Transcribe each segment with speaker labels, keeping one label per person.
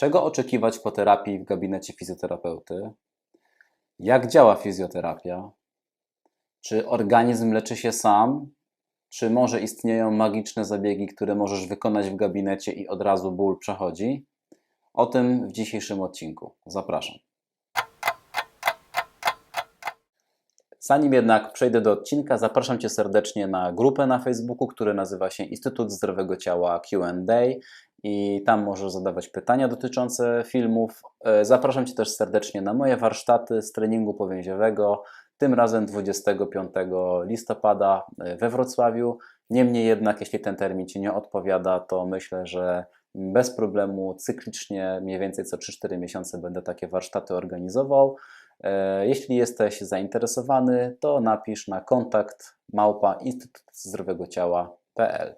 Speaker 1: Czego oczekiwać po terapii w gabinecie fizjoterapeuty? Jak działa fizjoterapia? Czy organizm leczy się sam? Czy może istnieją magiczne zabiegi, które możesz wykonać w gabinecie i od razu ból przechodzi? O tym w dzisiejszym odcinku. Zapraszam. Zanim jednak przejdę do odcinka, zapraszam Cię serdecznie na grupę na Facebooku, która nazywa się Instytut Zdrowego Ciała QA i tam możesz zadawać pytania dotyczące filmów. E, zapraszam Cię też serdecznie na moje warsztaty z treningu powięziowego, tym razem 25 listopada e, we Wrocławiu. Niemniej jednak, jeśli ten termin Ci nie odpowiada, to myślę, że bez problemu cyklicznie, mniej więcej co 3-4 miesiące będę takie warsztaty organizował. E, jeśli jesteś zainteresowany, to napisz na kontakt małpa Instytut Zdrowego Ciała.pl.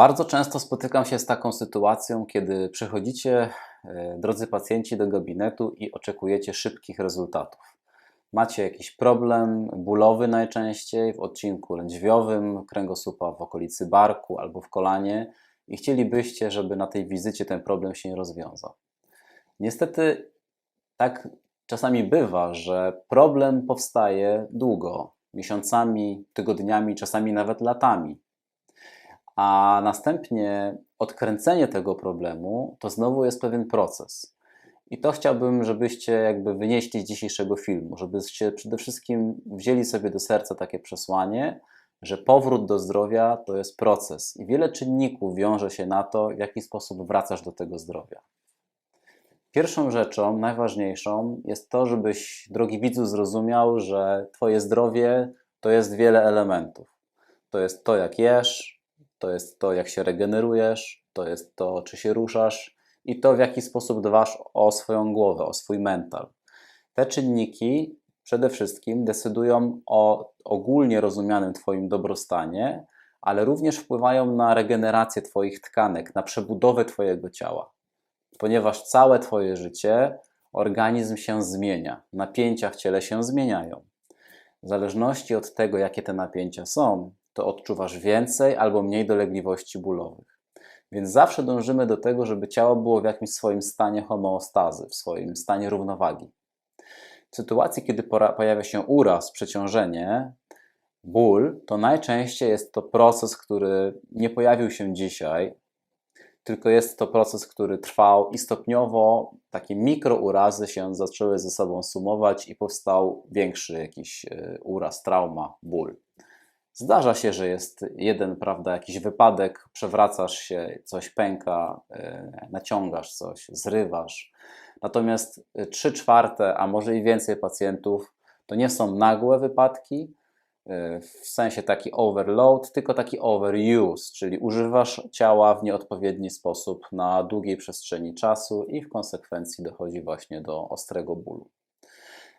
Speaker 1: Bardzo często spotykam się z taką sytuacją, kiedy przychodzicie, e, drodzy pacjenci, do gabinetu i oczekujecie szybkich rezultatów. Macie jakiś problem bólowy najczęściej w odcinku lędźwiowym, kręgosłupa w okolicy barku albo w kolanie i chcielibyście, żeby na tej wizycie ten problem się rozwiązał. Niestety tak czasami bywa, że problem powstaje długo, miesiącami, tygodniami, czasami nawet latami a następnie odkręcenie tego problemu to znowu jest pewien proces. I to chciałbym, żebyście jakby wynieśli z dzisiejszego filmu, żebyście przede wszystkim wzięli sobie do serca takie przesłanie, że powrót do zdrowia to jest proces i wiele czynników wiąże się na to, w jaki sposób wracasz do tego zdrowia. Pierwszą rzeczą, najważniejszą jest to, żebyś, drogi widzu, zrozumiał, że Twoje zdrowie to jest wiele elementów. To jest to, jak jesz, to jest to, jak się regenerujesz, to jest to, czy się ruszasz i to, w jaki sposób dbasz o swoją głowę, o swój mental. Te czynniki przede wszystkim decydują o ogólnie rozumianym Twoim dobrostanie, ale również wpływają na regenerację Twoich tkanek, na przebudowę Twojego ciała. Ponieważ całe Twoje życie organizm się zmienia, napięcia w ciele się zmieniają. W zależności od tego, jakie te napięcia są, to odczuwasz więcej albo mniej dolegliwości bólowych. Więc zawsze dążymy do tego, żeby ciało było w jakimś swoim stanie homeostazy, w swoim stanie równowagi. W sytuacji, kiedy pojawia się uraz, przeciążenie, ból, to najczęściej jest to proces, który nie pojawił się dzisiaj, tylko jest to proces, który trwał i stopniowo takie mikrourazy się zaczęły ze sobą sumować i powstał większy jakiś e, uraz, trauma, ból. Zdarza się, że jest jeden, prawda, jakiś wypadek, przewracasz się, coś pęka, e, naciągasz coś, zrywasz. Natomiast 3 czwarte, a może i więcej pacjentów to nie są nagłe wypadki, e, w sensie taki overload, tylko taki overuse, czyli używasz ciała w nieodpowiedni sposób na długiej przestrzeni czasu i w konsekwencji dochodzi właśnie do ostrego bólu.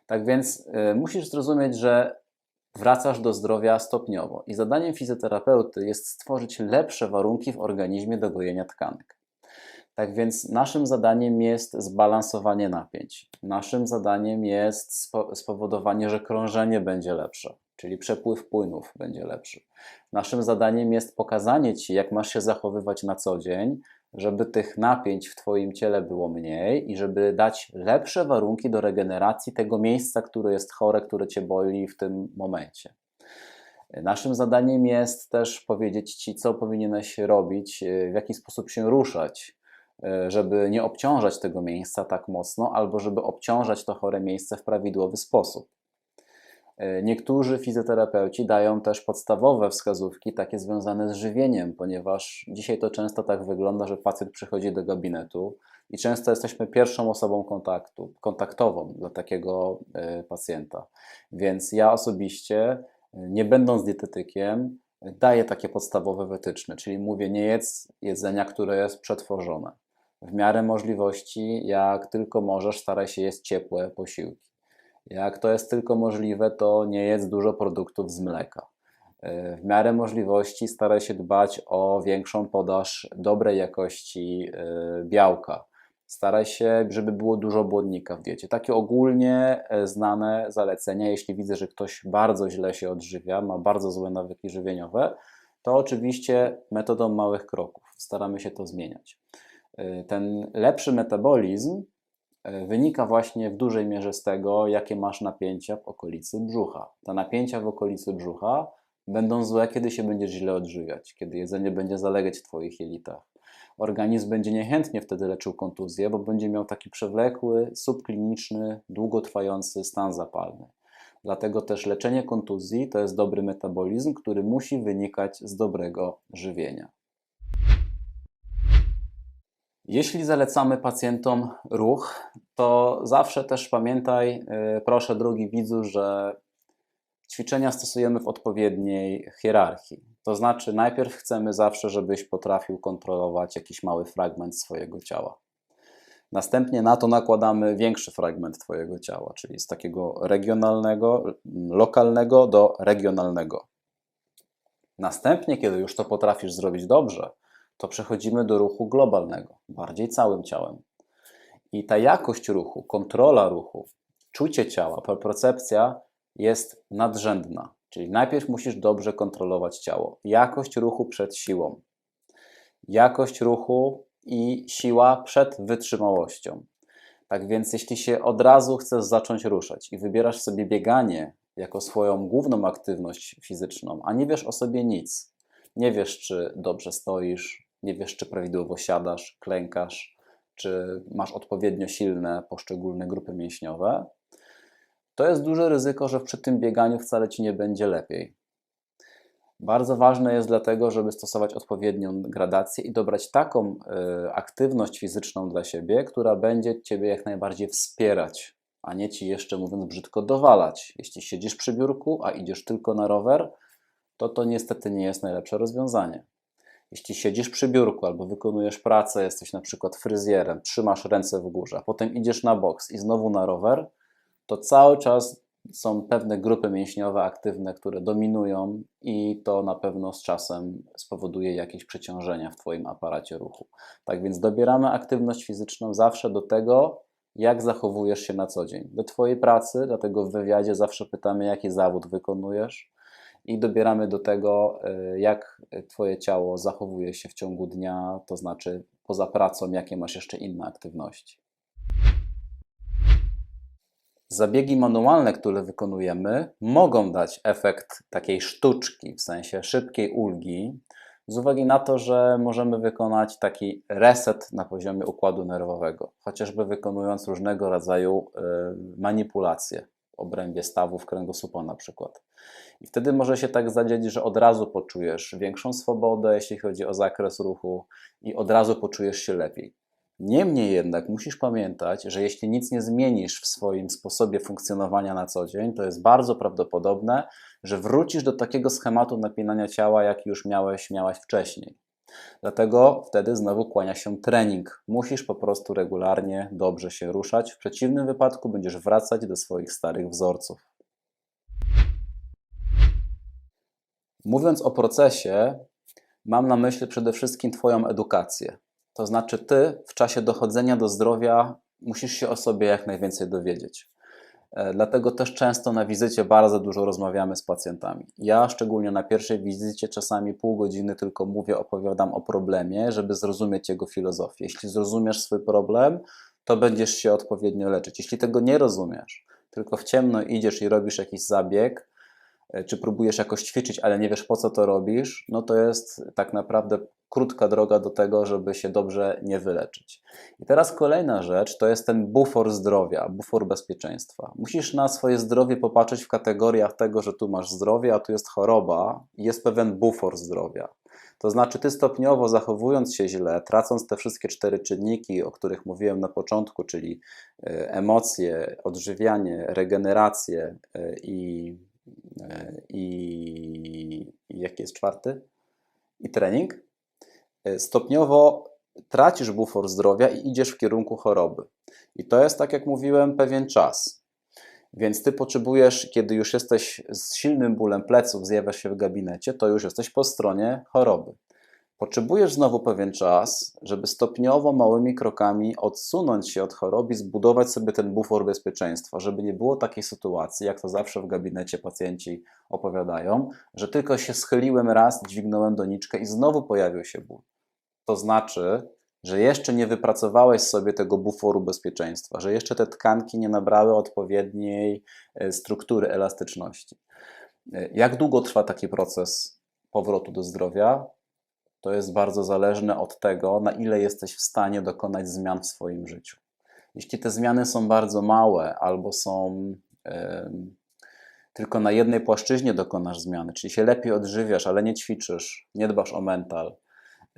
Speaker 1: Tak więc musisz zrozumieć, że wracasz do zdrowia stopniowo i zadaniem fizjoterapeuty jest stworzyć lepsze warunki w organizmie do gojenia tkanek. Tak więc naszym zadaniem jest zbalansowanie napięć. Naszym zadaniem jest spowodowanie, że krążenie będzie lepsze, czyli przepływ płynów będzie lepszy. Naszym zadaniem jest pokazanie Ci, jak masz się zachowywać na co dzień, żeby tych napięć w Twoim ciele było mniej i żeby dać lepsze warunki do regeneracji tego miejsca, które jest chore, które Cię boli w tym momencie. Naszym zadaniem jest też powiedzieć Ci, co powinieneś robić, w jaki sposób się ruszać, żeby nie obciążać tego miejsca tak mocno, albo żeby obciążać to chore miejsce w prawidłowy sposób. E, niektórzy fizjoterapeuci dają też podstawowe wskazówki, takie związane z żywieniem, ponieważ dzisiaj to często tak wygląda, że pacjent przychodzi do gabinetu i często jesteśmy pierwszą osobą kontaktu, kontaktową dla takiego e, pacjenta. Więc ja osobiście, e, nie będąc dietetykiem, daję takie podstawowe wytyczne, czyli mówię, nie jedz jedzenia, które jest przetworzone. W miarę możliwości, jak tylko możesz, staraj się jeść ciepłe posiłki. Jak to jest tylko możliwe, to nie jedz dużo produktów z mleka. E, w miarę możliwości staraj się dbać o większą podaż dobrej jakości e, białka. Staraj się, żeby było dużo błonnika w diecie. Takie ogólnie e, znane zalecenia, jeśli widzę, że ktoś bardzo źle się odżywia, ma bardzo złe nawyki żywieniowe, to oczywiście metodą małych kroków. staramy się to zmieniać. Ten lepszy metabolizm wynika właśnie w dużej mierze z tego, jakie masz napięcia w okolicy brzucha. Te napięcia w okolicy brzucha będą złe, kiedy się będziesz źle odżywiać, kiedy jedzenie będzie zalegać w Twoich jelitach. Organizm będzie niechętnie wtedy leczył kontuzję, bo będzie miał taki przewlekły, subkliniczny, długotrwający stan zapalny. Dlatego też leczenie kontuzji to jest dobry metabolizm, który musi wynikać z dobrego żywienia. Jeśli zalecamy pacjentom ruch, to zawsze też pamiętaj, yy, proszę drogi widzu, że ćwiczenia stosujemy w odpowiedniej hierarchii. To znaczy, najpierw chcemy zawsze, żebyś potrafił kontrolować jakiś mały fragment swojego ciała. Następnie na to nakładamy większy fragment Twojego ciała, czyli z takiego regionalnego, lokalnego do regionalnego. Następnie, kiedy już to potrafisz zrobić dobrze, to przechodzimy do ruchu globalnego, bardziej całym ciałem. I ta jakość ruchu, kontrola ruchu, czucie ciała, propriocepcja jest nadrzędna. Czyli najpierw musisz dobrze kontrolować ciało. Jakość ruchu przed siłą. Jakość ruchu i siła przed wytrzymałością. Tak więc, jeśli się od razu chcesz zacząć ruszać i wybierasz sobie bieganie jako swoją główną aktywność fizyczną, a nie wiesz o sobie nic, nie wiesz, czy dobrze stoisz, nie wiesz, czy prawidłowo siadasz, klękasz, czy masz odpowiednio silne poszczególne grupy mięśniowe, to jest duże ryzyko, że przy tym bieganiu wcale ci nie będzie lepiej. Bardzo ważne jest dlatego, żeby stosować odpowiednią gradację i dobrać taką y, aktywność fizyczną dla siebie, która będzie Ciebie jak najbardziej wspierać, a nie Ci jeszcze, mówiąc brzydko, dowalać. Jeśli siedzisz przy biurku, a idziesz tylko na rower, to to niestety nie jest najlepsze rozwiązanie. Jeśli siedzisz przy biurku albo wykonujesz pracę, jesteś na przykład fryzjerem, trzymasz ręce w górze, a potem idziesz na boks i znowu na rower, to cały czas są pewne grupy mięśniowe aktywne, które dominują, i to na pewno z czasem spowoduje jakieś przeciążenia w Twoim aparacie ruchu. Tak więc dobieramy aktywność fizyczną zawsze do tego, jak zachowujesz się na co dzień. Do Twojej pracy, dlatego w wywiadzie zawsze pytamy, jaki zawód wykonujesz, i dobieramy do tego, y, jak Twoje ciało zachowuje się w ciągu dnia, to znaczy poza pracą, jakie masz jeszcze inne aktywności. Zabiegi manualne, które wykonujemy, mogą dać efekt takiej sztuczki, w sensie szybkiej ulgi, z uwagi na to, że możemy wykonać taki reset na poziomie układu nerwowego, chociażby wykonując różnego rodzaju y, manipulacje obrębie stawów kręgosłupa na przykład. I wtedy może się tak zadziać, że od razu poczujesz większą swobodę, jeśli chodzi o zakres ruchu, i od razu poczujesz się lepiej. Niemniej jednak musisz pamiętać, że jeśli nic nie zmienisz w swoim sposobie funkcjonowania na co dzień, to jest bardzo prawdopodobne, że wrócisz do takiego schematu napinania ciała, jaki już miałeś, miałaś wcześniej. Dlatego wtedy znowu kłania się trening. Musisz po prostu regularnie dobrze się ruszać. W przeciwnym wypadku będziesz wracać do swoich starych wzorców. Mówiąc o procesie, mam na myśli przede wszystkim Twoją edukację. To znaczy, ty w czasie dochodzenia do zdrowia musisz się o sobie jak najwięcej dowiedzieć. E, dlatego też często na wizycie bardzo dużo rozmawiamy z pacjentami. Ja, szczególnie na pierwszej wizycie, czasami pół godziny tylko mówię, opowiadam o problemie, żeby zrozumieć jego filozofię. Jeśli zrozumiesz swój problem, to będziesz się odpowiednio leczyć. Jeśli tego nie rozumiesz, tylko w ciemno idziesz i robisz jakiś zabieg, czy próbujesz jakoś ćwiczyć, ale nie wiesz po co to robisz, no to jest tak naprawdę krótka droga do tego, żeby się dobrze nie wyleczyć. I teraz kolejna rzecz to jest ten bufor zdrowia, bufor bezpieczeństwa. Musisz na swoje zdrowie popatrzeć w kategoriach tego, że tu masz zdrowie, a tu jest choroba i jest pewien bufor zdrowia. To znaczy, ty stopniowo zachowując się źle, tracąc te wszystkie cztery czynniki, o których mówiłem na początku, czyli e, emocje, odżywianie, regenerację e, i, e, i, jaki jest czwarty? I trening E, stopniowo tracisz bufor zdrowia i idziesz w kierunku choroby. I to jest, tak jak mówiłem, pewien czas. Więc ty potrzebujesz, kiedy już jesteś z silnym bólem pleców, zjawiasz się w gabinecie, to już jesteś po stronie choroby. Potrzebujesz znowu pewien czas, żeby stopniowo, małymi krokami odsunąć się od choroby, zbudować sobie ten bufor bezpieczeństwa, żeby nie było takiej sytuacji, jak to zawsze w gabinecie pacjenci opowiadają, że tylko się schyliłem raz, dźwignąłem doniczkę i znowu pojawił się ból. to znaczy, że jeszcze nie wypracowałeś sobie tego buforu bezpieczeństwa, że jeszcze te tkanki nie nabrały odpowiedniej e, struktury elastyczności. E, jak długo trwa taki proces powrotu do zdrowia? To jest bardzo zależne od tego, na ile jesteś w stanie dokonać zmian w swoim życiu. Jeśli te zmiany są bardzo małe albo są tylko na jednej płaszczyźnie dokonasz zmiany, czyli się lepiej odżywiasz, ale nie ćwiczysz, nie dbasz o mental,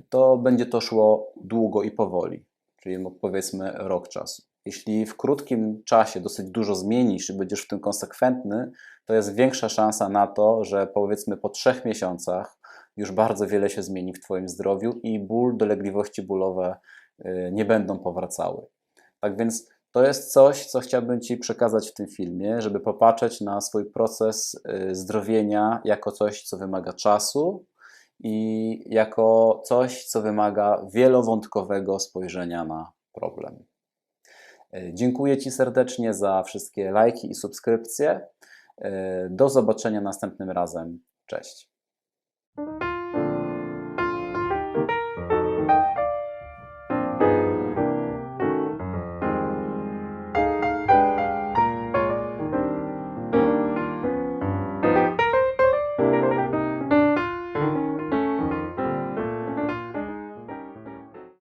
Speaker 1: to będzie to szło długo i powoli, czyli powiedzmy rok czasu. Jeśli w krótkim czasie dosyć dużo zmienisz i będziesz w tym konsekwentny, to jest większa szansa na to, że powiedzmy po trzech miesiącach już bardzo wiele się zmieni w Twoim zdrowiu i ból, dolegliwości bólowe y, nie będą powracały. Tak więc to jest coś, co chciałbym Ci przekazać w tym filmie, żeby popatrzeć na swój proces y, zdrowienia jako coś, co wymaga czasu i jako coś, co wymaga wielowątkowego spojrzenia na problem. Y, dziękuję Ci serdecznie za wszystkie lajki i subskrypcje. Do zobaczenia następnym razem. Cześć.